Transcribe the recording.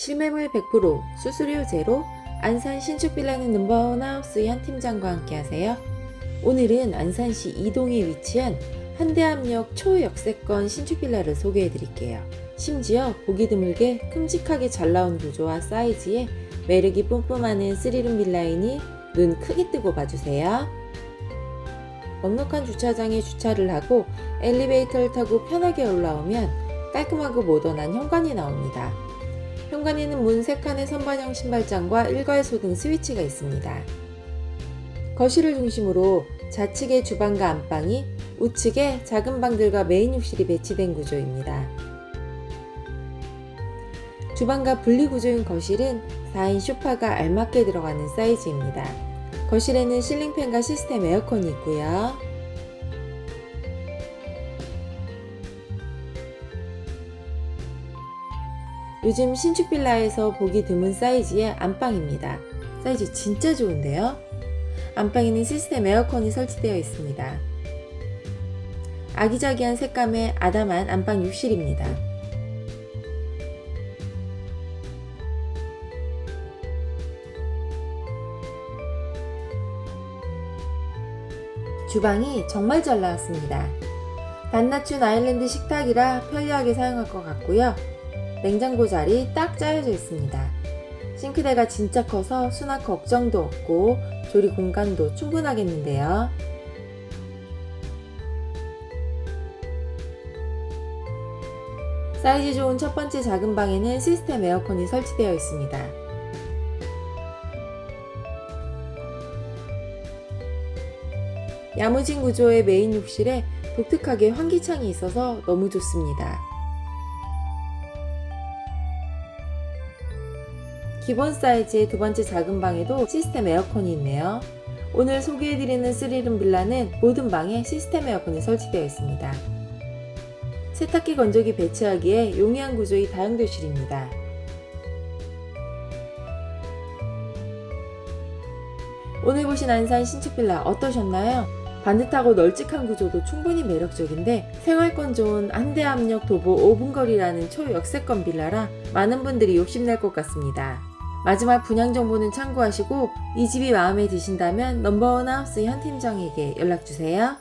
실매물 100% 수수료 제로 안산 신축 빌라는 넘버원 하우스 현 팀장과 함께 하세요. 오늘은 안산시 이동에 위치한 한대암역 초역세권 신축 빌라를 소개해 드릴게요. 심지어 보기 드물게 큼직하게 잘 나온 구조와 사이즈에 매력이 뿜뿜하는 스리룸 빌라이니 눈 크게 뜨고 봐주세요. 넉넉한 주차장에 주차를 하고 엘리베이터를 타고 편하게 올라오면 깔끔하고 모던한 현관이 나옵니다. 현관에는 문 3칸의 선반형 신발장과 일괄소 등 스위치가 있습니다. 거실을 중심으로 좌측에 주방과 안방이 우측에 작은 방들과 메인 욕실이 배치된 구조입니다. 주방과 분리 구조인 거실은 4인 소파가 알맞게 들어가는 사이즈입니다. 거실에는 실링팬과 시스템 에어컨이 있고요. 요즘 신축 빌라에서 보기 드문 사이즈의 안방입니다. 사이즈 진짜 좋은데요? 안방에는 시스템 에어컨이 설치되어 있습니다. 아기자기한 색감의 아담한 안방 욕실입니다. 주방이 정말 잘 나왔습니다. 단낮춘 아일랜드 식탁이라 편리하게 사용할 것 같고요. 냉장고 자리 딱 짜여져 있습니다. 싱크대가 진짜 커서 수납 걱정도 없고 조리 공간도 충분하겠는데요. 사이즈 좋은 첫 번째 작은 방에는 시스템 에어컨이 설치되어 있습니다. 야무진 구조의 메인 욕실에 독특하게 환기창이 있어서 너무 좋습니다. 기본 사이즈의 두 번째 작은 방에도 시스템 에어컨이 있네요. 오늘 소개해드리는 스리룸 빌라는 모든 방에 시스템 에어컨이 설치되어 있습니다. 세탁기 건조기 배치하기에 용이한 구조의 다용도실입니다. 오늘 보신 안산 신축 빌라 어떠셨나요? 반듯하고 널찍한 구조도 충분히 매력적인데 생활권 좋은 한대암역 도보 5분 거리라는 초역세권 빌라라 많은 분들이 욕심낼 것 같습니다. 마지막 분양 정보는 참고하시고 이 집이 마음에 드신다면 넘버원 하우스 현 팀장에게 연락 주세요.